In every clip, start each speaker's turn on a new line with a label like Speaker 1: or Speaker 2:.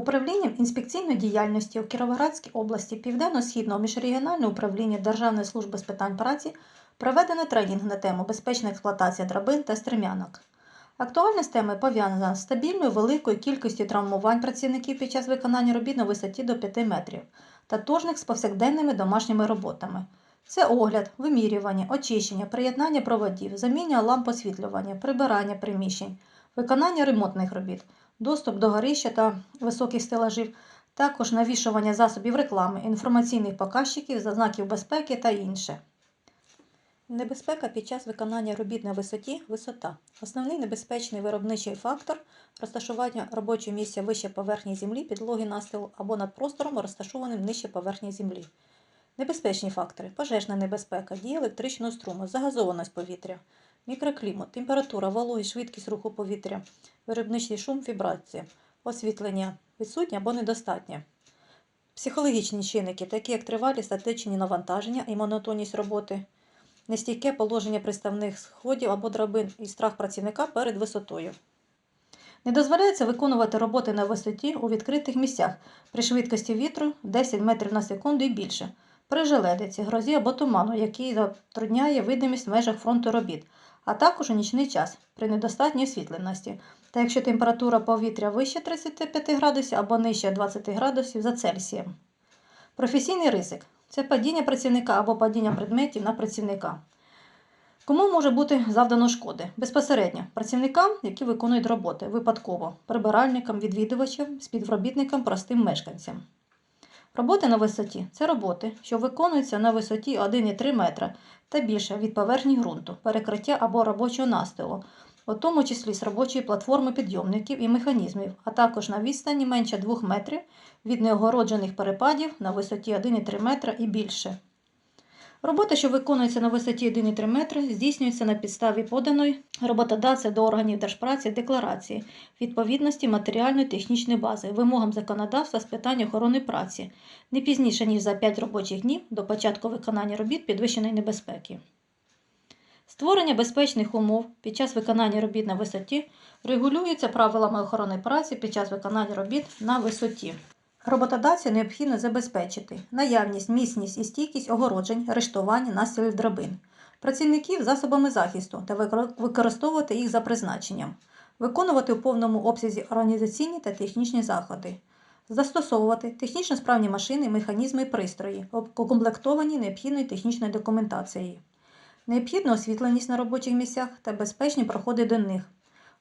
Speaker 1: Управлінням інспекційної діяльності у Кіровоградській області Південно-Східного міжрегіонального управління Державної служби з питань праці проведено тренінг на тему безпечна експлуатація драбин та стремянок. Актуальність теми пов'язана з стабільною великою кількістю травмувань працівників під час виконання робіт на висоті до 5 метрів та тожних з повсякденними домашніми роботами. Це огляд, вимірювання, очищення, приєднання проводів, заміння ламп освітлювання, прибирання приміщень, виконання ремонтних робіт, доступ до горища та високих стелажів, також навішування засобів реклами, інформаційних показчиків, знаків безпеки та інше. Небезпека під час виконання робіт на висоті висота. Основний небезпечний виробничий фактор розташування робочого місця вище поверхні землі, підлоги настилу або над простором, розташованим нижче поверхні землі. Небезпечні фактори пожежна небезпека, дія електричного струму, загазованість повітря, мікроклімат, температура, вологість, швидкість руху повітря, виробничий шум, вібрація, освітлення відсутнє або недостатнє. Психологічні чинники, такі як тривалість статичні навантаження і монотонність роботи, нестійке положення приставних сходів або драбин і страх працівника перед висотою. Не дозволяється виконувати роботи на висоті у відкритих місцях при швидкості вітру 10 метрів на секунду і більше, при желедиці, грозі або туману, який затрудняє видимість в межах фронту робіт, а також у нічний час при недостатній освітленості, та якщо температура повітря вище 35 градусів або нижче 20 градусів за Цельсієм. Професійний ризик це падіння працівника або падіння предметів на працівника. Кому може бути завдано шкоди? Безпосередньо працівникам, які виконують роботи, випадково, прибиральникам, відвідувачам, співробітникам, простим мешканцям. Роботи на висоті це роботи, що виконуються на висоті 1,3 метра та більше від поверхні ґрунту, перекриття або робочого настилу, у тому числі з робочої платформи підйомників і механізмів, а також на відстані менше 2 метрів від неогороджених перепадів на висоті 1,3 метра і більше. Робота, що виконується на висоті 1,3 метри, здійснюється на підставі поданої роботодавця до органів держпраці декларації відповідності матеріальної технічної бази вимогам законодавства з питань охорони праці не пізніше ніж за 5 робочих днів до початку виконання робіт підвищеної небезпеки. Створення безпечних умов під час виконання робіт на висоті регулюється правилами охорони праці під час виконання робіт на висоті. Роботодавцю необхідно забезпечити наявність, міцність і стійкість огороджень, рештувань, настілів драбин, працівників засобами захисту та використовувати їх за призначенням, виконувати у повному обсязі організаційні та технічні заходи, застосовувати технічно справні машини, механізми і пристрої, укомплектовані необхідною технічною документацією, необхідна освітленість на робочих місцях та безпечні проходи до них.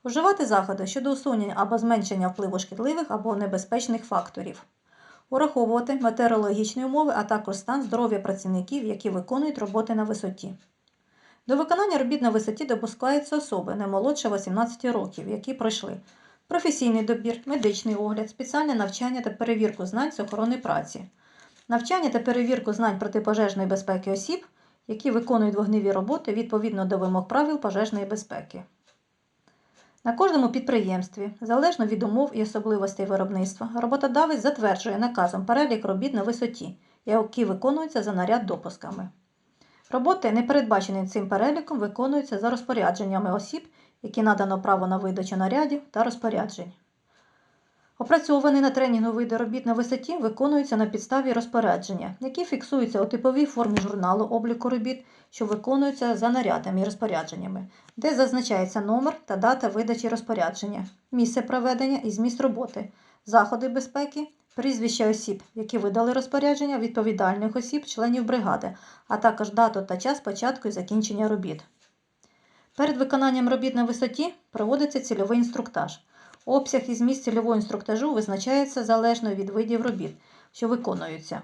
Speaker 1: Вживати заходи щодо усунення або зменшення впливу шкідливих або небезпечних факторів. Ураховувати метеорологічні умови, а також стан здоров'я працівників, які виконують роботи на висоті. До виконання робіт на висоті допускаються особи не молодше 18 років, які пройшли професійний добір, медичний огляд, спеціальне навчання та перевірку знань з охорони праці, навчання та перевірку знань протипожежної безпеки осіб, які виконують вогневі роботи відповідно до вимог правил пожежної безпеки. На кожному підприємстві, залежно від умов і особливостей виробництва, роботодавець затверджує наказом перелік робіт на висоті, які виконуються за наряд допусками. Роботи, не передбачені цим переліком, виконуються за розпорядженнями осіб, які надано право на видачу нарядів та розпоряджень. Опрацьовані на тренінгу види робіт на висоті виконуються на підставі розпорядження, які фіксуються у типовій формі журналу обліку робіт, що виконуються за нарядами і розпорядженнями, де зазначається номер та дата видачі розпорядження, місце проведення і зміст роботи, заходи безпеки, прізвища осіб, які видали розпорядження, відповідальних осіб, членів бригади, а також дату та час початку і закінчення робіт. Перед виконанням робіт на висоті проводиться цільовий інструктаж. Обсяг і зміст цільового інструктажу визначається залежно від видів робіт, що виконуються.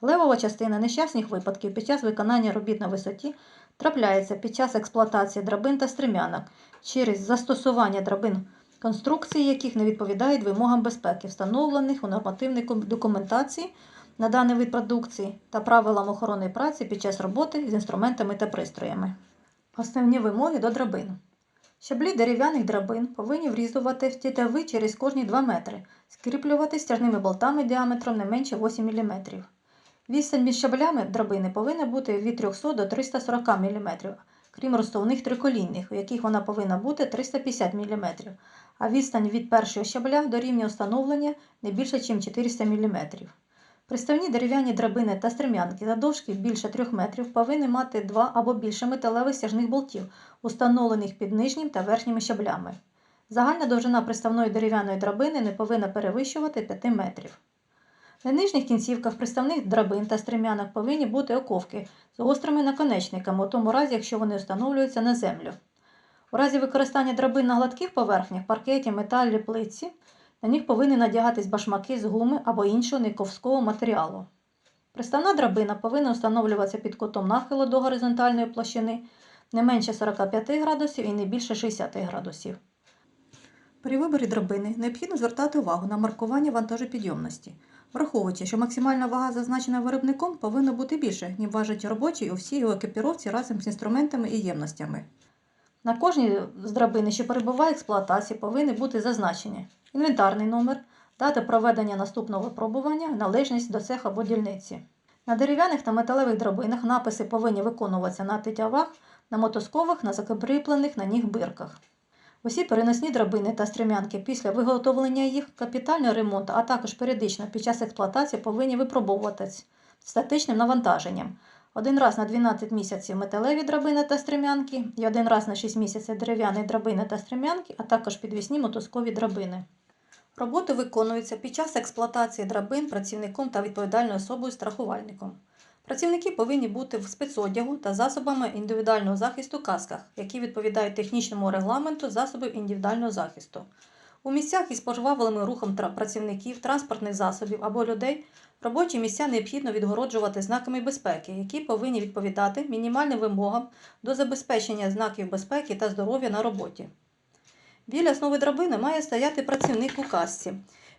Speaker 1: Левова частина нещасних випадків під час виконання робіт на висоті трапляється під час експлуатації драбин та стремянок через застосування драбин, конструкції яких не відповідають вимогам безпеки, встановлених у нормативній документації на даний вид продукції та правилам охорони праці під час роботи з інструментами та пристроями. Основні вимоги до драбин. Щаблі дерев'яних драбин повинні врізувати в тітави через кожні 2 метри, скріплювати стяжними болтами діаметром не менше 8 мм. Відстань між щаблями драбини повинна бути від 300 до 340 мм. крім розставних триколінних, у яких вона повинна бути 350 мм, а відстань від першого щабля до рівня встановлення не більше, ніж 400 мм. Приставні дерев'яні драбини та стрем'янки завдовжки більше 3 метрів повинні мати два або більше металевих стяжних болтів, установлених під нижнім та верхніми щаблями. Загальна довжина приставної дерев'яної драбини не повинна перевищувати 5 метрів. На нижніх кінцівках приставних драбин та стрем'янок повинні бути оковки з гострими наконечниками, у тому разі, якщо вони встановлюються на землю. У разі використання драбин на гладких поверхнях, паркеті, металі, плитці, на них повинні надягатись башмаки з гуми або іншого нековського матеріалу. Приставна драбина повинна встановлюватися під кутом нахилу до горизонтальної площини не менше 45 градусів і не більше 60 градусів. При виборі драбини необхідно звертати увагу на маркування вантажопідйомності, враховуючи, що максимальна вага, зазначена виробником, повинна бути більше, ніж важить робочий у всій його екіпіровці разом з інструментами і ємностями. На кожній з драбини, що перебуває в експлуатації, повинні бути зазначені інвентарний номер, дата проведення наступного випробування, належність до цеха або дільниці. На дерев'яних та металевих драбинах написи повинні виконуватися на тетявах, на мотосковах, на закріплених на них бирках. Усі переносні драбини та стрем'янки після виготовлення їх, капітального ремонту, а також періодично під час експлуатації повинні випробовуватись статичним навантаженням. Один раз на 12 місяців металеві драбини та стрем'янки і один раз на 6 місяців дерев'яні драбини та стрем'янки, а також підвісні мотузкові драбини. Роботи виконуються під час експлуатації драбин працівником та відповідальною особою страхувальником. Працівники повинні бути в спецодягу та засобами індивідуального захисту касках, які відповідають технічному регламенту засобів індивідуального захисту. У місцях із пожвавленим рухом працівників, транспортних засобів або людей робочі місця необхідно відгороджувати знаками безпеки, які повинні відповідати мінімальним вимогам до забезпечення знаків безпеки та здоров'я на роботі. Біля основи драбини має стояти працівник у касці.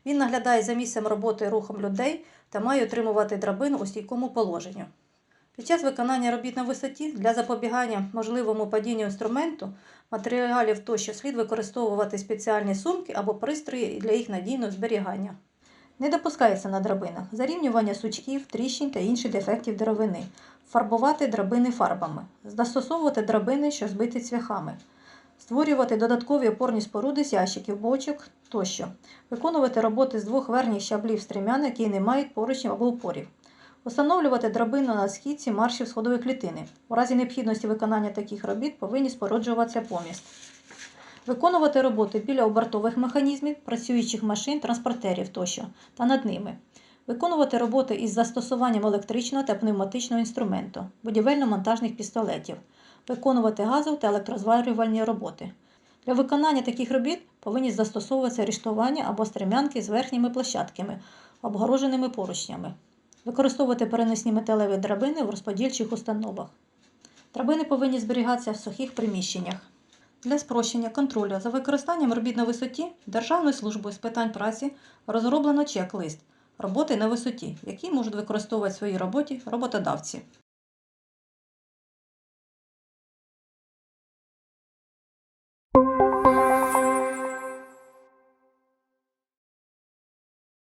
Speaker 1: Він наглядає за місцем роботи рухом людей та має утримувати драбину у стійкому положенні. Під час виконання робіт на висоті для запобігання можливому падінню інструменту, матеріалів тощо слід використовувати спеціальні сумки або пристрої для їх надійного зберігання. Не допускається на драбинах зарівнювання сучків, тріщин та інших дефектів деревини, фарбувати драбини фарбами, застосовувати драбини, що збиті цвяхами, створювати додаткові опорні споруди з ящиків, бочок тощо, виконувати роботи з двох верхніх щаблів стрімян, які не мають поручнів або упорів. Встановлювати драбину на східці маршів сходової клітини. У разі необхідності виконання таких робіт повинні споруджуватися поміст. Виконувати роботи біля обертових механізмів, працюючих машин, транспортерів тощо та над ними. Виконувати роботи із застосуванням електричного та пневматичного інструменту, будівельно-монтажних пістолетів, виконувати газові та електрозварювальні роботи. Для виконання таких робіт повинні застосовуватися ріштування або стрем'янки з верхніми площадками, обгороженими поручнями. Використовувати переносні металеві драбини в розподільчих установах. Драбини повинні зберігатися в сухих приміщеннях. Для спрощення контролю за використанням робіт на висоті Державною службою з питань праці розроблено чек-лист роботи на висоті, який можуть використовувати в своїй роботі роботодавці.